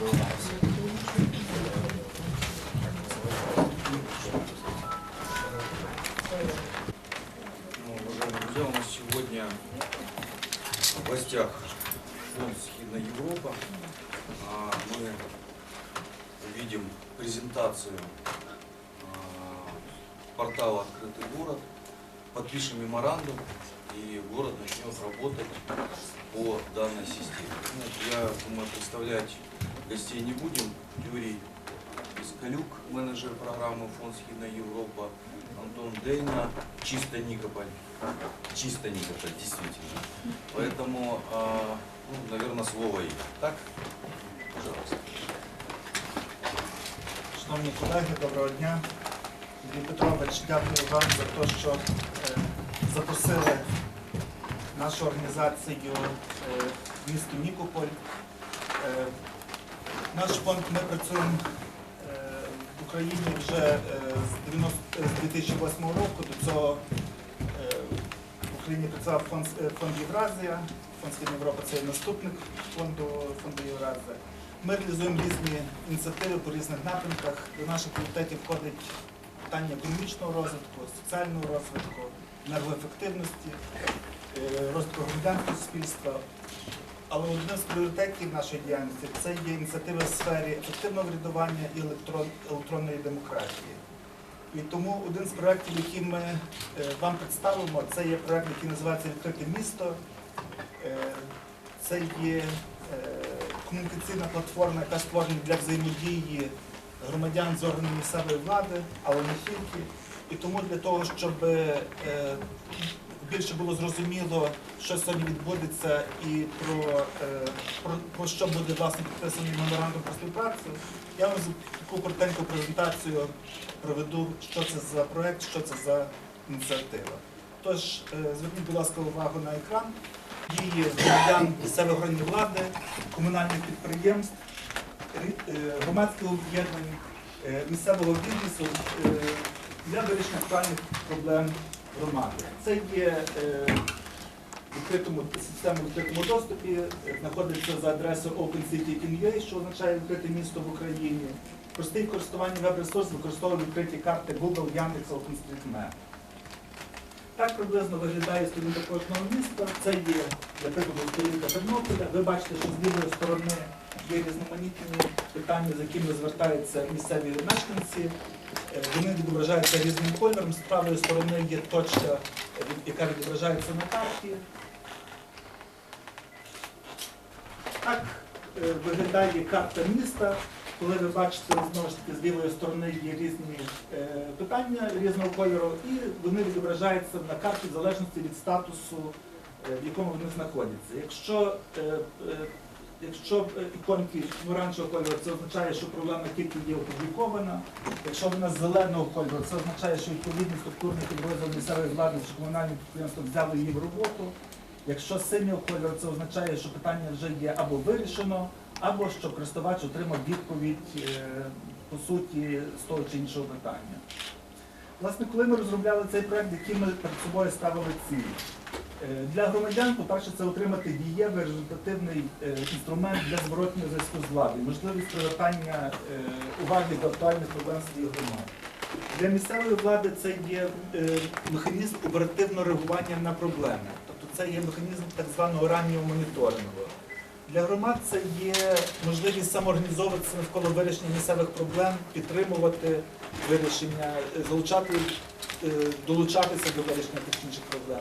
Ну, уважаемые друзья, у нас сегодня в гостях фонд «Схидная Европа». А, Мы видим презентацию а, портала «Открытый город». Подпишем меморандум, и город начнет работать по данной системе. Ну, я думаю, представлять гостей не будем. Юрий Искалюк, менеджер программы «Фонд «Схидная Европа», Антон Дейна, чисто Никополь. Чисто Никополь, действительно. Поэтому, а, ну, наверное, слово им. Так? Пожалуйста. Шановні колеги, доброго дня. Андрій Петрович, дякую вам за те, що е, запросили нашу організацію е, в місто Нікополь. Е, Наш фонд ми працюємо е, в Україні вже е, з 90 з 2008 року. До цього е, в Україні працював фонд, е, фонд Євразія. Фонд Східна Європа це наступник фонду, фонду Євразія. Ми реалізуємо різні ініціативи по різних напрямках. До наших пріоритетів входить питання економічного розвитку, соціального розвитку, енергоефективності, е, розвитку громадянського суспільства. Але одним з пріоритетів нашої діяльності це є ініціативи в сфері ефективного врядування і електрон, електронної демократії. І тому один з проєктів, який ми е, вам представимо, це є проєкт, який називається Відкрите місто. Е, Це є е, комунікаційна платформа, яка створена для взаємодії громадян з органами місцевої влади, але не тільки. І тому для того, щоб більше було зрозуміло, що сьогодні відбудеться і про, е, про, про що буде власне підписаний меморандум про співпрацю, я вам таку коротеньку презентацію проведу, що це за проект, що це за ініціатива. Тож, е, зверніть, будь ласка, увагу на екран. Дії громадян органів влади, комунальних підприємств, е, громадських об'єднань, місцевого бізнесу для вирішення актуальних проблем громади. Це є е, відкритому система в відкритому доступі, е, знаходиться за адресою OpenCity.in.ua, що означає відкрите місто в Україні. Простий в користуванні веб-ресурс використовує відкриті карти Google, Яндекс, OpenStreetMap. Так приблизно виглядає сторінка кожного міста. Це є, для прикладу, сторінка Тернополя. Ви бачите, що з лівої сторони є різноманітні питання, з якими звертаються місцеві мешканці. Вони відображаються різним кольором. З правої сторони є точка, яка відображається на карті. Так е, виглядає карта міста. Коли ви бачите, знову ж таки, з лівої сторони є різні е, питання різного кольору, і вони відображаються на карті в залежності від статусу, е, в якому вони знаходяться. Якщо, якщо е, іконки оранжевого кольору, це означає, що проблема тільки є опублікована. Якщо вона зеленого кольору, це означає, що відповідні структурні підрозділи місцевої влади чи комунальні підприємства взяли її в роботу. Якщо синього кольору, це означає, що питання вже є або вирішено, або що користувач отримав відповідь е, по суті з того чи іншого питання. Власне, коли ми розробляли цей проект, який ми перед собою ставили цілі, для громадян, по-перше, це отримати дієвий результативний е, інструмент для зворотнього зв'язку з владою, можливість привертання е, уваги до актуальних проблем своїх громад. Для місцевої влади це є е, механізм оперативного реагування на проблеми. Тобто це є механізм так званого раннього моніторингу. Для громад це є можливість самоорганізовуватися навколо вирішення місцевих проблем, підтримувати вирішення, е, е, долучатися до вирішення тих інших проблем.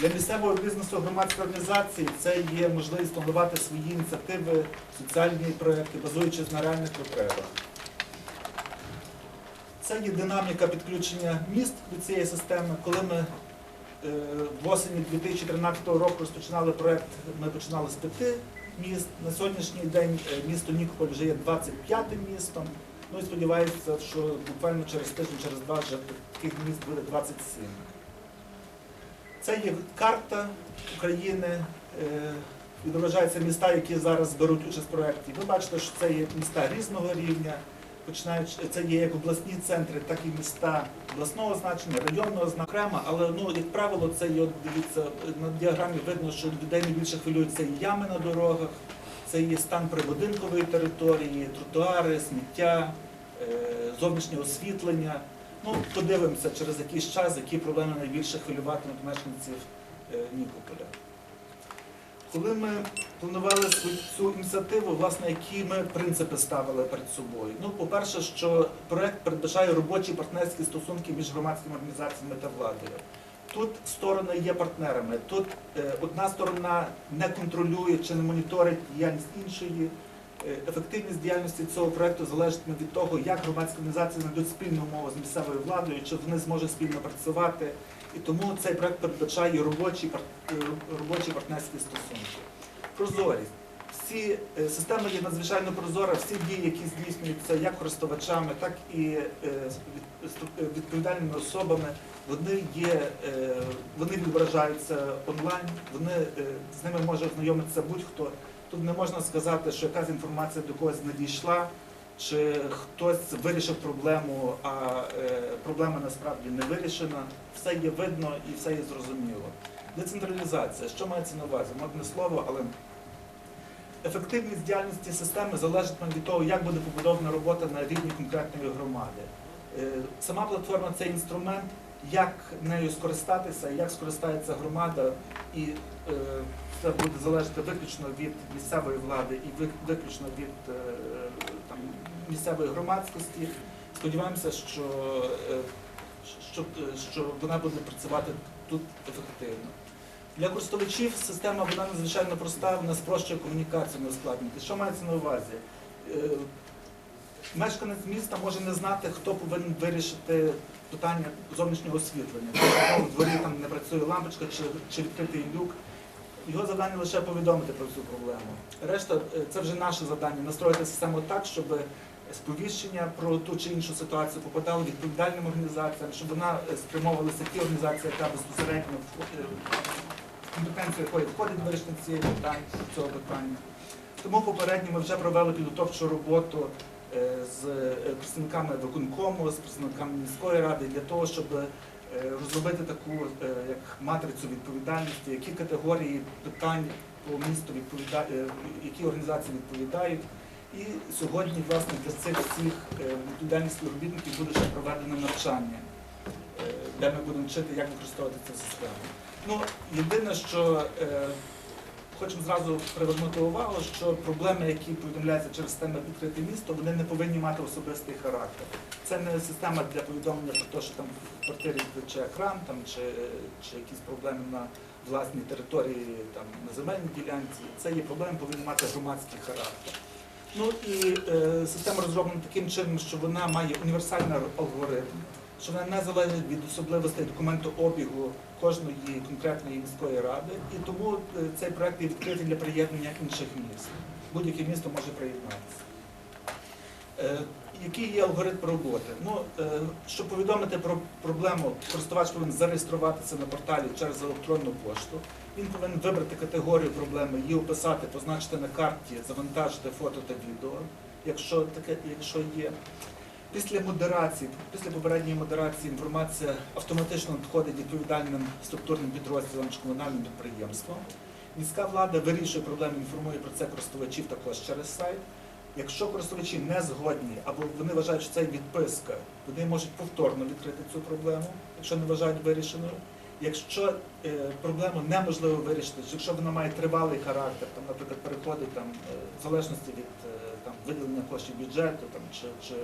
Для місцевого бізнесу громадської організації це є можливість планувати свої ініціативи, соціальні проекти, базуючись на реальних потребах. Це є динаміка підключення міст до цієї системи. Коли ми е, в осені 2013 року розпочинали проект, ми починали з п'яти міст. На сьогоднішній день е, місто Нікополь вже є 25-м містом. Ну і сподіваюся, що буквально через тиждень, через два вже таких міст буде 27. Це є карта України, е, відображаються міста, які зараз беруть участь в проєкті. Ви бачите, що це є міста різного рівня, це є як обласні центри, так і міста обласного значення, районного значення окремо, але ну, як правило, це є, дивіться, на діаграмі видно, що людей найбільше хвилюють це і ями на дорогах, Це є стан прибудинкової території, тротуари, сміття, е, зовнішнє освітлення. Ну, подивимося через якийсь час, які проблеми найбільше хвилюватимуть мешканців е, Нікополя. Коли ми планували цю ініціативу, власне, які ми принципи ставили перед собою? Ну, по-перше, що проект передбачає робочі партнерські стосунки між громадськими організаціями та владою. Тут сторони є партнерами. Тут е, одна сторона не контролює чи не моніторить діяльність іншої. Е, Ефективність діяльності цього проекту залежатиме від того, як громадські організації знайдуть спільну мову з місцевою владою, чи вони зможуть спільно працювати. І тому цей проект передбачає робочі, е, робочі партнерські стосунки. Прозорість. Всі е, система є надзвичайно прозора, всі дії, які здійснюються як користувачами, так і відповідальними особами, вони є, вони відображаються онлайн, вони з ними може ознайомитися будь-хто. Тут не можна сказати, що якась інформація до когось надійшла, чи хтось вирішив проблему, а е, проблема насправді не вирішена. Все є видно і все є зрозуміло. Децентралізація, що мається на увазі? Модне слово, але ефективність діяльності системи залежатиме від того, як буде побудована робота на рівні конкретної громади. Е, Сама платформа це інструмент, як нею скористатися, як скористається громада, і е, це буде залежати виключно від місцевої влади і виключно від е, там, місцевої громадськості. Сподіваємося, що, е, що, що вона буде працювати тут ефективно. Для користувачів система вона надзвичайно проста, вона спрощує комунікацію, не ускладнює. Що мається на увазі? Мешканець міста може не знати, хто повинен вирішити питання зовнішнього освітлення. В дворі там не працює лампочка чи, чи відкритий люк. Його завдання лише повідомити про цю проблему. Решта е, це вже наше завдання настроїти систему так, щоб сповіщення про ту чи іншу ситуацію попадало відповідальним організаціям, щоб вона е, спрямовувалася ті організації, яка безпосередньо в е, компетенцію якої входить вирішення цієї питання, цього питання. Тому попередньо ми вже провели підготовчу роботу з е, представниками виконкому, з представниками міської ради для того, щоб е, розробити таку е, як матрицю відповідальності, які категорії питань по місту відповідають, які організації відповідають. І сьогодні, власне, для цих всіх е, відповідальних співробітників буде ще проведено навчання, е, де ми будемо вчити, як використовувати цю систему. Ну, єдине, що е, хочемо зразу привернути увагу, що проблеми, які повідомляються через систему відкрите місто, вони не повинні мати особистий характер. Це не система для повідомлення про те, що там в квартирі тече екран там, чи, чи якісь проблеми на власній території, там, на земельній ділянці. Це є проблеми, повинні мати громадський характер. Ну і е, система розроблена таким чином, що вона має універсальний алгоритм, що вона не залежить від особливостей документообігу кожної конкретної міської ради, і тому е, цей проект є відкритий для приєднання інших міст. Будь-яке місто може приєднатися. Е, Який є алгоритм роботи? Ну, е, щоб повідомити про проблему, користувач повинен зареєструватися на порталі через електронну пошту. Він повинен вибрати категорію проблеми, її описати, позначити на карті, завантажити фото та відео, якщо таке, якщо є. Після модерації, після попередньої модерації інформація автоматично надходить відповідальним структурним підрозділам чи комунальним підприємствам. Міська влада вирішує проблеми, інформує про це користувачів також через сайт. Якщо користувачі не згодні або вони вважають, що це відписка, вони можуть повторно відкрити цю проблему, якщо не вважають вирішеною. Якщо е, проблему неможливо вирішити, чи якщо вона має тривалий характер, там, наприклад, переходить там, е, в залежності від е, там, виділення коштів бюджету, там, чи, чи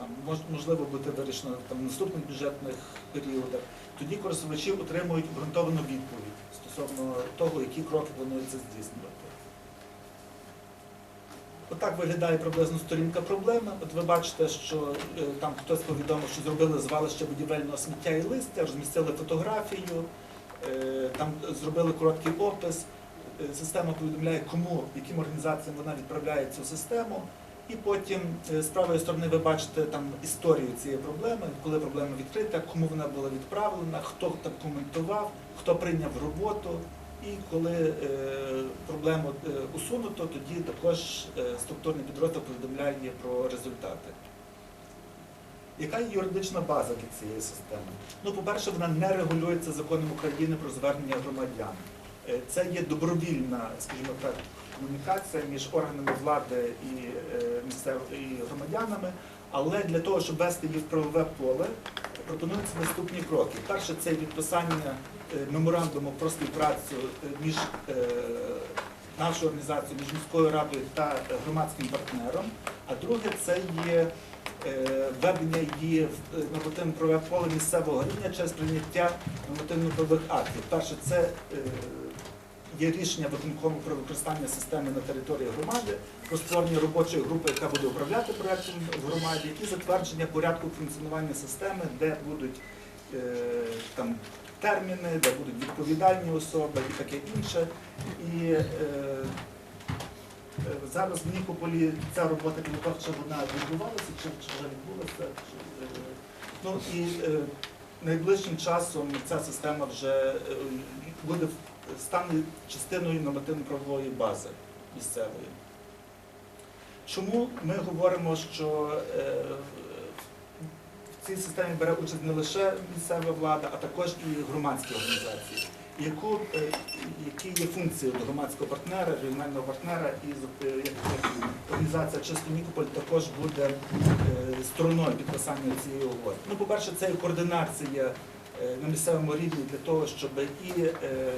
там, можливо бути вирішено там, в наступних бюджетних періодах, тоді користувачі отримують обґрунтовану відповідь стосовно того, які кроки планується здійснювати. Отак виглядає приблизно сторінка проблеми. От ви бачите, що е, там хтось повідомив, що зробили звалище будівельного сміття і листя, розмістили фотографію, е, там зробили короткий опис. Е, Система повідомляє, кому, яким організаціям вона відправляє цю систему. І потім е, з правої сторони ви бачите там історію цієї проблеми, коли проблема відкрита, кому вона була відправлена, хто там коментував, хто прийняв роботу. І коли е, проблему е, усунуто, тоді також е, структурний підрозділ повідомляє про результати. Яка є юридична база для цієї системи? Ну, по-перше, вона не регулюється законом України про звернення громадян. Е, Це є добровільна, скажімо так, комунікація між органами влади і, е, місцев... і громадянами, але для того, щоб вести її в правове поле, пропонуються наступні кроки. Перше це підписання е, меморандуму про співпрацю е, між нашою організацією, між міською радою та громадським партнером. А друге це є введення її в нормативне правове поле місцевого рівня через прийняття нормативно-правових актів. Перше, це є рішення виконкому про використання системи на території громади, про створення робочої групи, яка буде управляти проектом в громаді, і затвердження порядку функціонування системи, де будуть е, там терміни, де будуть відповідальні особи і таке інше. І е, Е, Зараз в Нікополі ця робота підготовча вона відбувалася, чи, вже відбулася. Чи, е, ну і е, найближчим часом ця система вже буде стане частиною нормативно-правової бази місцевої. Чому ми говоримо, що е, в цій системі бере участь не лише місцева влада, а також і громадські організації? Яку, е, які є функції до громадського партнера, регіонального партнера і е, організація Чисто Нікополь також буде стороною підписання цієї угоди. Ну, по-перше, це є координація на місцевому рівні для того, щоб і е,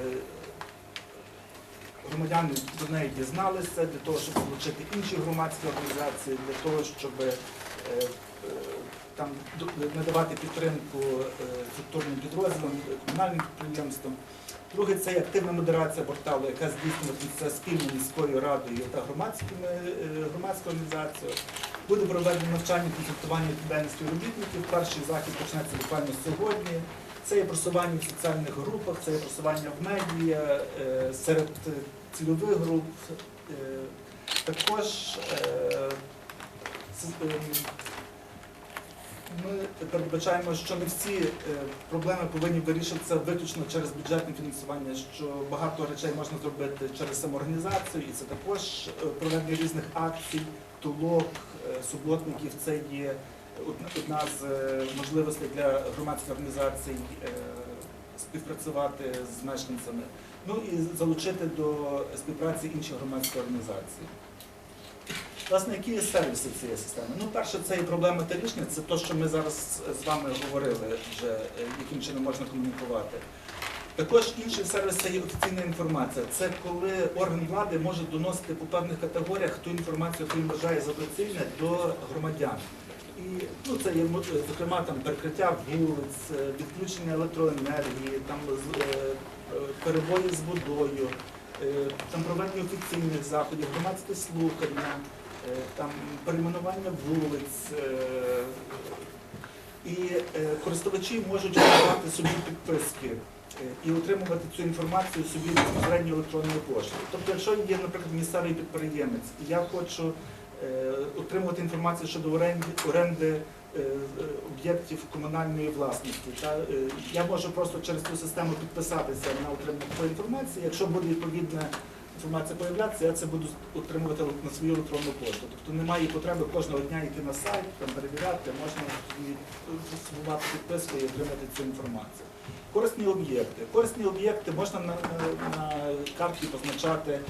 громадяни до неї дізналися, для того, щоб залучити інші громадські організації, для того, щоб е, е, там надавати підтримку е, структурним підрозділам, е, комунальним підприємствам. Друге, це активна модерація порталу, яка здійснюватиметься спільно міською радою та громадськими е, громадською організацією. Буде проведено навчання консультування відповідальності робітників. Перший захід почнеться буквально сьогодні. Це є просування в соціальних групах, це є просування в медіа е, серед цільових груп. Е, Також е, ми передбачаємо, що не всі проблеми повинні вирішитися виключно через бюджетне фінансування, що багато речей можна зробити через самоорганізацію, і це також проведення різних акцій, тулок, суботників. Це є одна- з е, можливостей для громадських організацій е, співпрацювати з мешканцями. Ну і залучити до співпраці інші громадські організації. Власне, які є сервіси цієї системи? Ну, перше, це і проблема та рішення, це те, що ми зараз з вами говорили, вже, е, яким чином можна комунікувати. Також інший сервіс це є офіційна інформація. Це коли орган влади може доносити по певних категоріях ту інформацію, яку він вважає за доцільне до громадян. І ну, це є зокрема там перекриття вулиць, е, відключення електроенергії, там е, е, перебої з водою, там проведення офіційних заходів, громадське слухання, там перейменування вулиць. І користувачі можуть формувати собі підписки і отримувати цю інформацію собі безпосередньо електронною поштою. Тобто, якщо є, наприклад, місцевий підприємець, і я хочу отримувати інформацію щодо оренди, оренди е, е, об'єктів комунальної власності. Е, я можу просто через цю систему підписатися на отримання такої інформації. Якщо буде відповідна інформація появлятися, я це буду отримувати на свою електронну пошту. Тобто немає потреби кожного дня йти на сайт, там перевіряти, можна сформувати підписку і отримати цю інформацію. Корисні об'єкти. Корисні об'єкти можна на, на, на карті позначати е,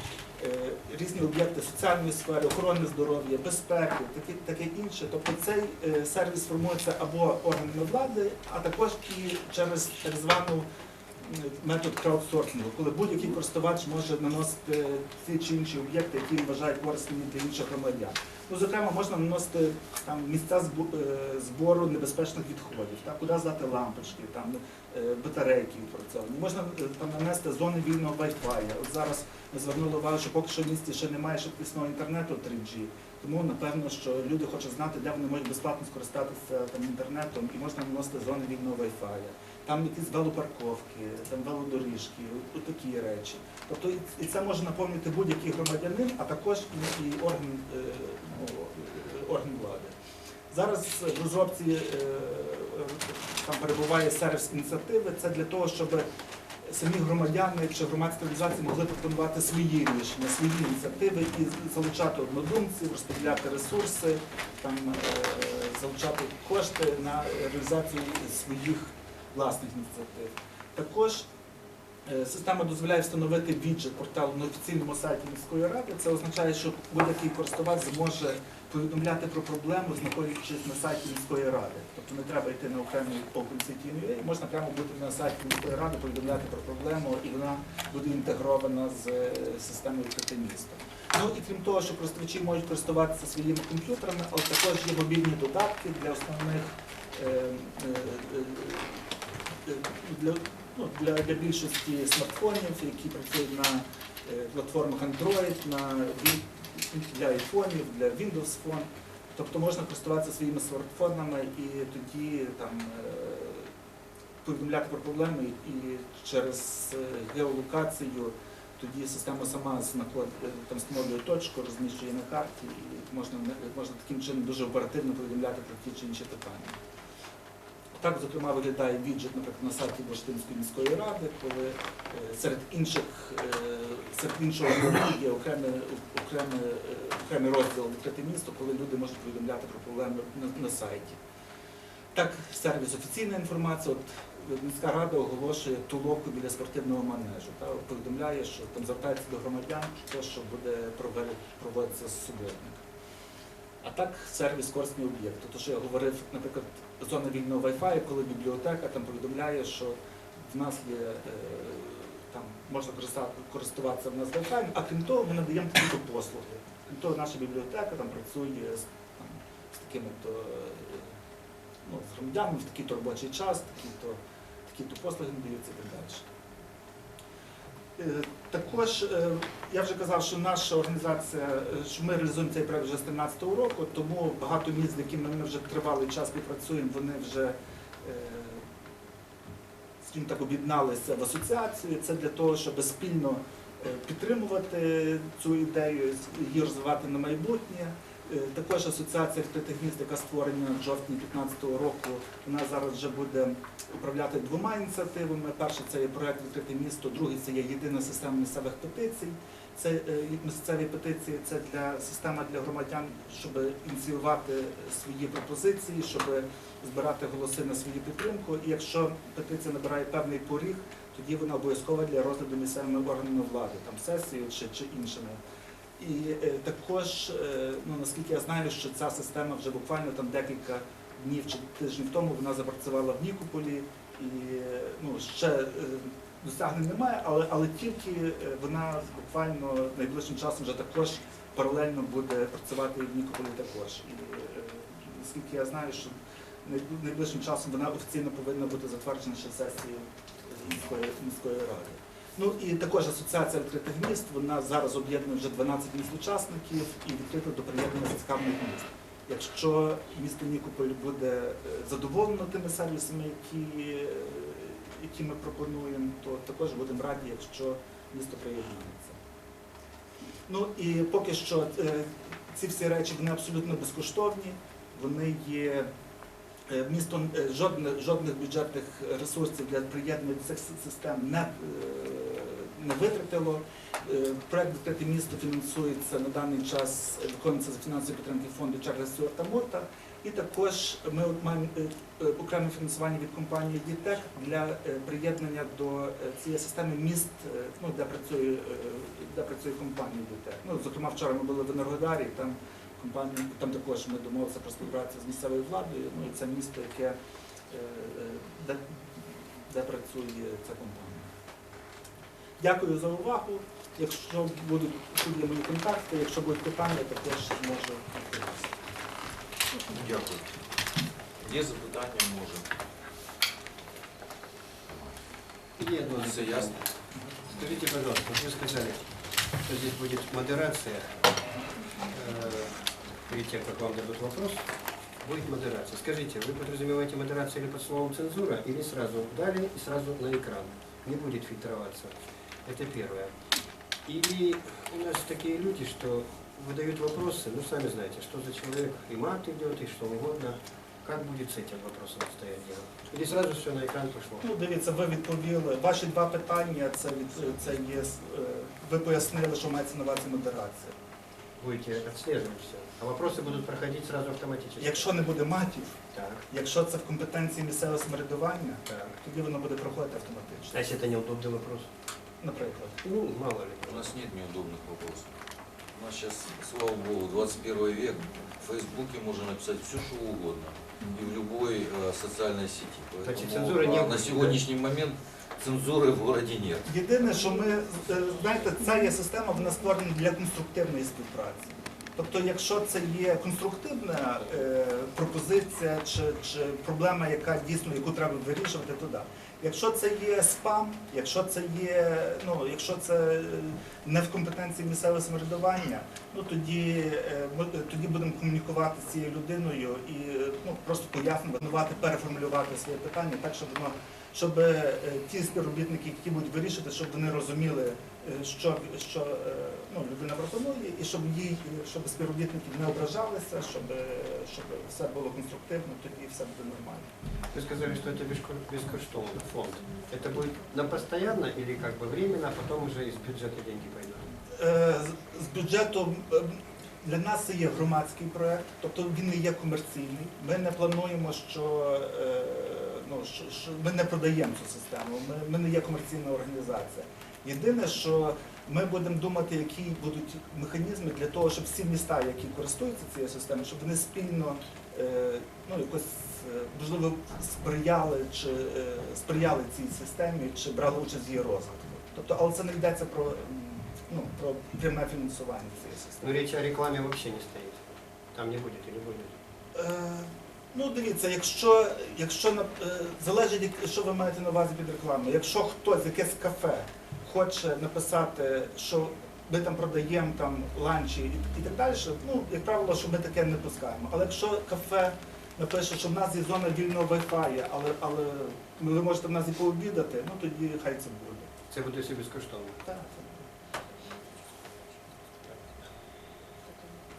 різні об'єкти соціальної сфери, охорони здоров'я, безпеки, таке, таке інше. Тобто цей е, сервіс формується або органами влади, а також і через так звану метод краудсорсингу, коли будь-який користувач може наносити ті чи інші об'єкти, які він вважає корисними для інших громадян. Ну, зокрема, можна наносити там місця е, збору небезпечних відходів, так, куди здати лампочки, там е, батарейки відпрацьовані. Можна е, там нанести зони вільного Wi-Fi. От зараз ми звернули увагу, що поки що в місті ще немає швидкісного інтернету 3G. Тому напевно, що люди хочуть знати, де вони можуть безплатно скористатися там інтернетом і можна наносити зони вільного Wi-Fi. Там якісь велопарковки, там велодоріжки, такі речі. Тобто і- це може наповнити будь-який громадянин, а також і, орган, е, ну, орган влади. Зараз в розробці е, там перебуває сервіс ініціативи. Це для того, щоб самі громадяни чи громадські організації могли пропонувати свої рішення, свої ініціативи і залучати однодумців, розподіляти ресурси, там, е, залучати кошти на реалізацію своїх власних ініціатив. Також Е, Система дозволяє встановити віджит порталу на офіційному сайті міської ради. Це означає, що будь-який користувач зможе повідомляти про проблему, знаходячись на сайті міської ради. Тобто не треба йти на окремий OpenCity.ua, можна прямо бути на сайті міської ради, повідомляти про проблему, і вона буде інтегрована з е, системою відкрите місто. Ну і крім того, що користувачі можуть користуватися своїми комп'ютерами, але також є мобільні додатки для основних е, е, е, для, ну, для, для більшості смартфонів, які працюють на е, платформах Android, на для айфонів, для Windows Phone. Тобто можна користуватися своїми смартфонами і тоді там е, повідомляти про проблеми і через е, геолокацію тоді система сама е, там встановлює точку, розміщує на карті і можна, можна таким чином дуже оперативно повідомляти про ті чи інші питання. Так, зокрема, виглядає віджит, наприклад, на сайті Бурштинської міської ради, коли е, серед інших е, серед іншого є окремий, окремий, е, окремий розділ відкрите місто, коли люди можуть повідомляти про проблеми на, на сайті. Так, сервіс офіційна інформація. От міська рада оголошує туловку біля спортивного манежу. Та, повідомляє, що там звертається до громадян, те, що буде проводитися суботник. А так сервіс корисні об'єкти. То, що я говорив, наприклад, зона вільного Wi-Fi, коли бібліотека там повідомляє, що в нас є е, там можна користуватися в нас Wi-Fi, а крім того, ми надаємо такі то послуги. Крім того, наша бібліотека там працює з, там, з такими то е, ну, з громадянами в такий то робочий час, такі-то такі послуги надаються і так далі. Е, Також е, я вже казав, що наша організація, е, що ми реалізуємо цей проект вже з 2013 року, тому багато міст, з якими ми вже тривалий час співпрацюємо, вони вже скажімо так, об'єдналися в асоціацію. Це для того, щоб спільно підтримувати цю ідею, її розвивати на майбутнє. Е, Також асоціація відкритих міст, яка створена в жовтні 2015 року, вона зараз вже буде управляти двома ініціативами. Перший це є проект відкрите місто, другий це є єдина система місцевих петицій. Це е, місцеві петиції, це для система для громадян, щоб ініціювати свої пропозиції, щоб збирати голоси на свою підтримку. І якщо петиція набирає певний поріг, тоді вона обов'язкова для розгляду місцевими органами влади, там сесією чи, чи іншими. І е, також, е, ну наскільки я знаю, що ця система вже буквально там декілька днів чи тижнів тому вона запрацювала в Нікополі, і ну ще е, досягнень немає, але але тільки вона буквально найближчим часом вже також паралельно буде працювати і в Нікополі також. І наскільки я знаю, що найближчим часом вона офіційно повинна бути затверджена ще сесією міської міської ради. Ну і також асоціація відкритих міст, вона зараз об'єднує вже 12 міст-учасників і відкрита до приєднання зацікавлених міст. Якщо місто Нікополь буде е, задоволено тими сервісами, які, е, які ми пропонуємо, то також будемо раді, якщо місто приєднується. Ну і поки що е, ці всі речі вони абсолютно безкоштовні, вони є. Місто жодних, жодних бюджетних ресурсів для приєднання до цих систем не, не витратило. Е, Проект відкрите місто фінансується на даний час, е, виконується за фінансової підтримки фонду Чарльза Стюарта Мурта. І також ми маємо е, окреме фінансування від компанії «Дітек» для приєднання до цієї системи міст, ну, де працює, де працює компанія «Дітек». Ну, зокрема, вчора ми були в Енергодарі, там компанія, там також ми домовилися про співпрацю з місцевою владою. Ну і це місто, яке де, де працює ця компанія. Дякую за увагу. Якщо будуть тут є мої контакти, якщо будуть питання, також можу відповісти. Дякую. Є запитання, може. Илья Эдуардович, Все ясно. Скажите, пожалуйста, вот вы сказали, что здесь будет модерация. Э, Перед тем, как вам дадут вопрос, будет модерация. Скажите, вы подразумеваете модерацию или под словом цензура, или сразу дали и сразу на экран? Не будет фильтроваться. Это первое. Или у нас такие люди, что выдают вопросы, ну сами знаете, что за человек, и мат идет, и что угодно. Как будет с этим вопросом стоять дело? Или сразу все на экран пошло? Ну, дивіться, ви відповіли. Ваші два питання це від це є. е, Ви пояснили, що мається на увазі модерація. Будете отслеживать все? А вопросы будут проходить сразу автоматически. Якщо не буде матів, Так, якщо це в компетенції місцевого самоврядування, так. тоді воно буде проходити автоматично. А если это неудобный вопрос? Наприклад. Ну, мало ли. У нас нет неудобных вопросов. У нас сейчас, слава богу, 21 век. В Фейсбуке можно написать все, что угодно. И в любой э, социальной сети. Значит, Поэтому, цензуры не а, будет, на да? сегодняшний момент цензуры в городе нет. Єдине, що ми е, знаєте, ця є система, вона створена для конструктивної співпраці. Тобто, якщо це є конструктивна е, пропозиція чи, чи проблема, яка дійсно яку треба вирішувати, то да. Якщо це є спам, якщо це є, ну якщо це е, не в компетенції місцевого самоврядування, ну тоді е, тоді будемо комунікувати з цією людиною і ну просто пояснювати, переформулювати своє питання так, щоб воно щоб е, ті співробітники, які будуть вирішити, щоб вони розуміли, що, що е, ну, людина пропонує, і щоб їй, щоб співробітники не ображалися, щоб, е, щоб все було конструктивно, тоді все буде нормально. Вы сказали, что это бескор- бескоштовно, фонд. Это будет на постоянно или как бы временно, а потом уже из бюджета деньги пойдут? Е, з- З бюджету е, для нас це є громадський проект, тобто він не є комерційний. Ми не плануємо, що, е, ну, що, що ми не продаємо цю систему, ми, ми не є комерційна організація. Єдине, що ми будемо думати, які будуть механізми для того, щоб всі міста, які користуються цією системою, щоб вони спільно е, ну, якось е, можливо сприяли чи е, сприяли цій системі, чи брали участь в її розвитку. Тобто, але це не йдеться про, ну, про пряме фінансування цієї системи. речь о рекламе вообще не стоит. Там не будет или будет? Е, ну, дивіться, якщо, якщо залежить, що ви маєте на увазі під рекламою. Якщо хтось, якесь кафе, хоче написати, що ми там продаємо там ланчі і, і так далі, ну, як правило, що ми таке не пускаємо. Але якщо кафе напише, що в нас є зона вільного Wi-Fi, але, але ви можете в нас і пообідати, ну тоді хай це буде. Це буде все безкоштовно. Так.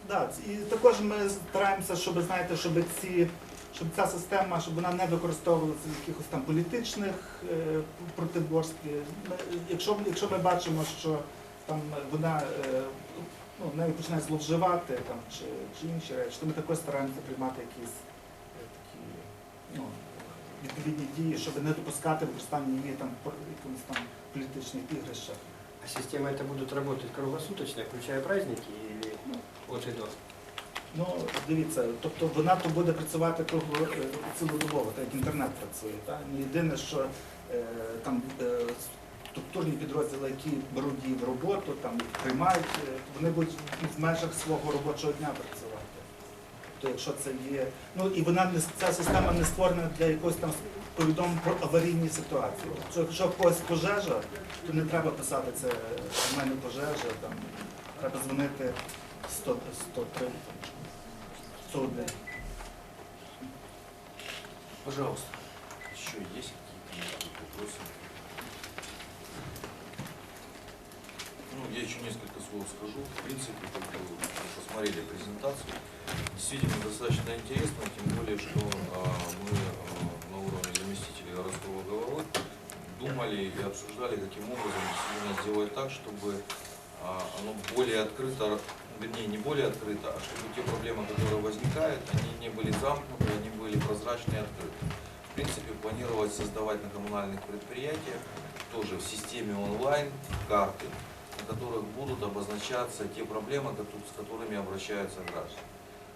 Да, і також ми стараємося, щоб знаєте, щоб ці, щоб ця система, щоб вона не використовувалася в якихось там політичних е, протиборстві. Ми- Якщо, якщо ми бачимо, що там вона е, ну, нею починає зловживати там, чи, чи інші речі, то ми також стараємося приймати якісь е, такі ну, відповідні дії, щоб не допускати використання її там якимось там політичних ігрищах. А система это будет работать круглосуточно, включая праздники или Ну, от и до? Ну, дивіться, тобто вона то буде працювати кругло е, цілодобово, так як інтернет працює. Так? Ну, Єдине, що е, там е, структурні підрозділи, які беруть її в роботу, там приймають, е, вони будуть в межах свого робочого дня працювати. Тобто, якщо це є. Ну і вона не ця система не створена для якогось там повідомлень про аварійні ситуації. Тобто, якщо когось пожежа, то не треба писати це в мене пожежа, там треба дзвонити 100, 103, 101. Пожалуйста, еще есть какие-то вопросы? Ну, я еще несколько слов скажу. В принципе, как вы посмотрели презентацию. Действительно достаточно интересно, тем более, что а, мы а, на уровне заместителей городского головы думали и обсуждали, каким образом сделать так, чтобы а, оно более открыто, вернее, не более открыто, а чтобы те проблемы, которые возникают, они не были замкнуты, они были прозрачны и открыты. В принципе, планировать создавать на коммунальных предприятиях тоже в системе онлайн карты, на которых будут обозначаться те проблемы, с которыми обращаются граждане.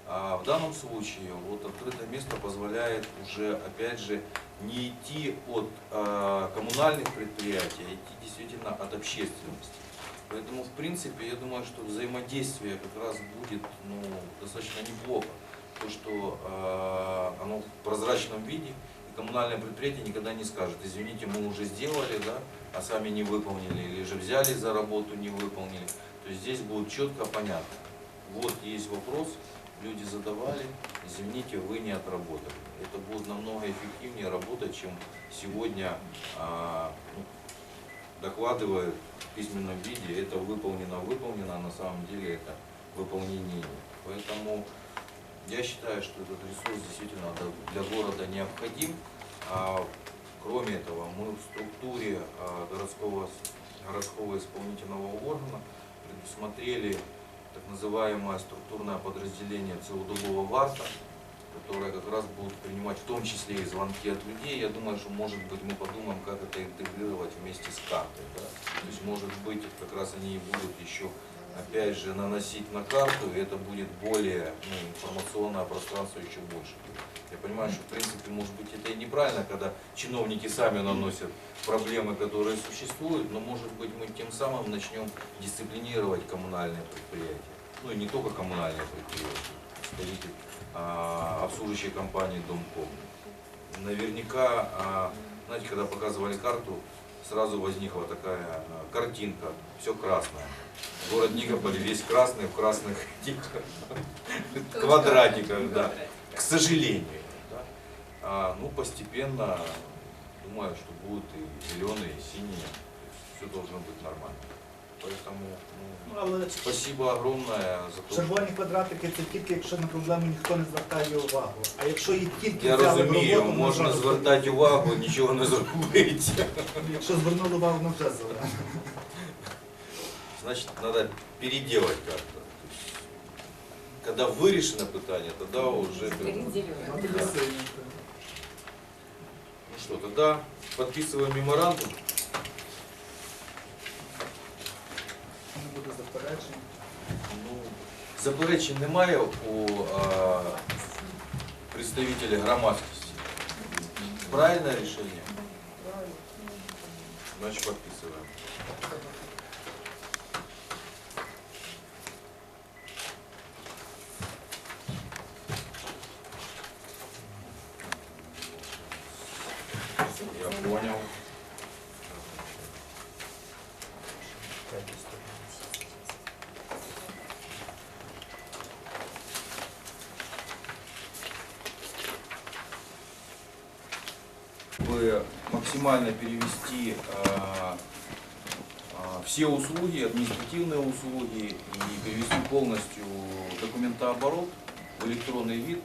А в данном случае вот открытое место позволяет уже, опять же, не идти от а, коммунальных предприятий, а идти действительно от общественности. Поэтому, в принципе, я думаю, что взаимодействие как раз будет ну, достаточно неплохо. То, что э, оно в прозрачном виде, и коммунальное предприятие никогда не скажет, извините, мы уже сделали, да, а сами не выполнили, или же взяли за работу, не выполнили. То есть здесь будет четко понятно. Вот есть вопрос, люди задавали, извините, вы не отработали. Это будет намного эффективнее работать, чем сегодня а, ну, докладывают в письменном виде, это выполнено, выполнено, а на самом деле это выполнение. Поэтому я считаю, что этот ресурс действительно для города необходим. А кроме этого, мы в структуре а, городского, городского исполнительного органа предусмотрели так называемое структурное подразделение целодобового ВАСа, которое как раз будет принимать в том числе и звонки от людей. Я думаю, что может быть мы подумаем, как это интегрировать вместе с картой. да. То есть может быть как раз они и будут еще опять же наносить на карту, и это будет более ну, информационное пространство еще больше. Я понимаю, что в принципе может быть это и неправильно, когда чиновники сами наносят проблемы, которые существуют, но может быть мы тем самым начнем дисциплинировать коммунальные предприятия. Ну и не только коммунальные предприятия, представитель а, обслуживающей компании Домком. Наверняка, а, знаете, когда показывали карту, сразу возникла такая а, картинка, все красное. Город Никополь весь красный в красных этих квадратиках, да. К сожалению. да. А, ну, постепенно, думаю, что будут и зеленые, и синие. Все должно быть нормально. Поэтому Ну, ну, але спасибо огромное за то, что... червоні квадратики це тільки якщо на проблему ніхто не звертає увагу. А якщо їх тільки Я взяли в розумію, роботу, вона можна зразу- звертати увагу, нічого не зробити. Якщо звернули увагу, воно вже зелено. Значит, надо переделать как-то. То есть, Когда вирішено питання, тогда уже... Ну, тоді Да. синє. Ну что, тогда подписываем меморандум. заперечень. Ну, заперечень немає у а, представителя громадськості. Правильное решение? Значит, подписываем. Перевести а, а, все услуги, административные услуги и перевести полностью документооборот в электронный вид.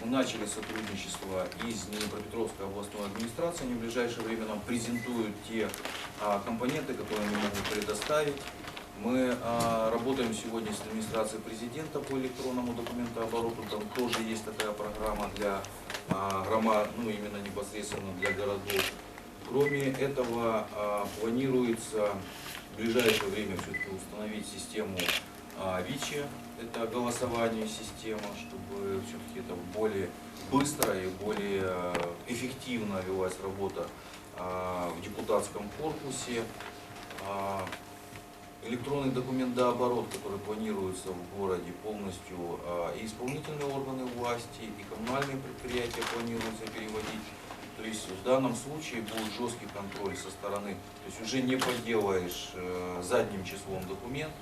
Мы начали сотрудничество и с Днепропетровской областной администрацией. Они в ближайшее время нам презентуют те а, компоненты, которые они могут предоставить. Мы работаем сегодня с администрацией президента по электронному документообороту. Там тоже есть такая программа для а, громад, ну именно непосредственно для городов. Кроме этого, а, планируется в ближайшее время все-таки установить систему а, ВИЧи, это голосование система, чтобы все-таки это более быстро и более а, эффективно велась работа в депутатском корпусе. Электронный документооборот, который планируется в городе полностью, и исполнительные органы власти, и коммунальные предприятия планируется переводить. То есть в данном случае будет жесткий контроль со стороны, то есть уже не поделаешь э, задним числом документ,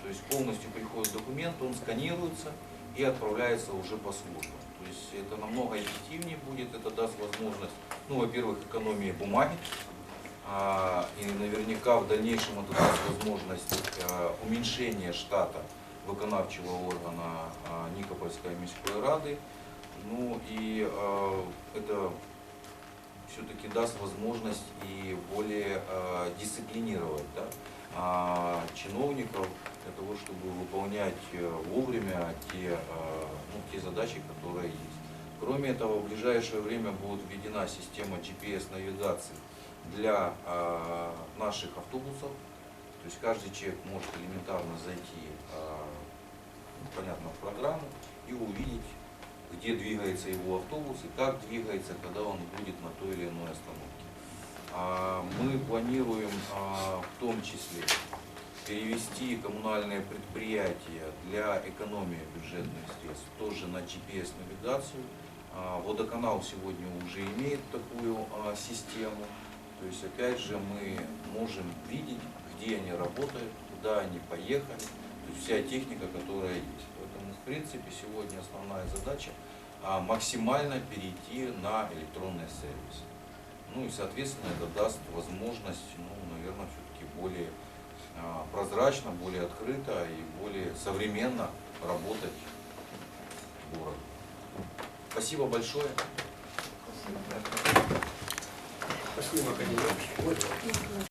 то есть полностью приходит документ, он сканируется и отправляется уже по службам. То есть это намного эффективнее будет, это даст возможность, ну, во-первых, экономии бумаги, а, и наверняка в дальнейшем это даст возможность а, уменьшения штата виконавчого органа а, Никопольской міської ради. Ну и а, это все-таки даст возможность и более а, дисциплинировать да, а, чиновников для того, чтобы выполнять э, вовремя те, а, ну, те задачи, которые есть. Кроме этого, в ближайшее время будет введена система GPS-навигации для а, наших автобусов. То есть каждый человек может элементарно зайти, а, ну, понятно, в программу и увидеть, где двигается его автобус и как двигается, когда он будет на той или иной остановке. А, Мы планируем а, в том числе перевести коммунальные предприятия для экономии бюджетных средств тоже на GPS-навигацию. А, Водоканал сегодня уже имеет такую систему. То есть, опять же, мы можем видеть, где они работают, куда они поехали. То есть вся техника, которая есть. Поэтому, в принципе, сегодня основная задача максимально перейти на электронный сервис. Ну и, соответственно, это даст возможность, ну, наверное, все-таки более а, прозрачно, более открыто и более современно работать в городе. Спасибо большое. Спасибо, Академий.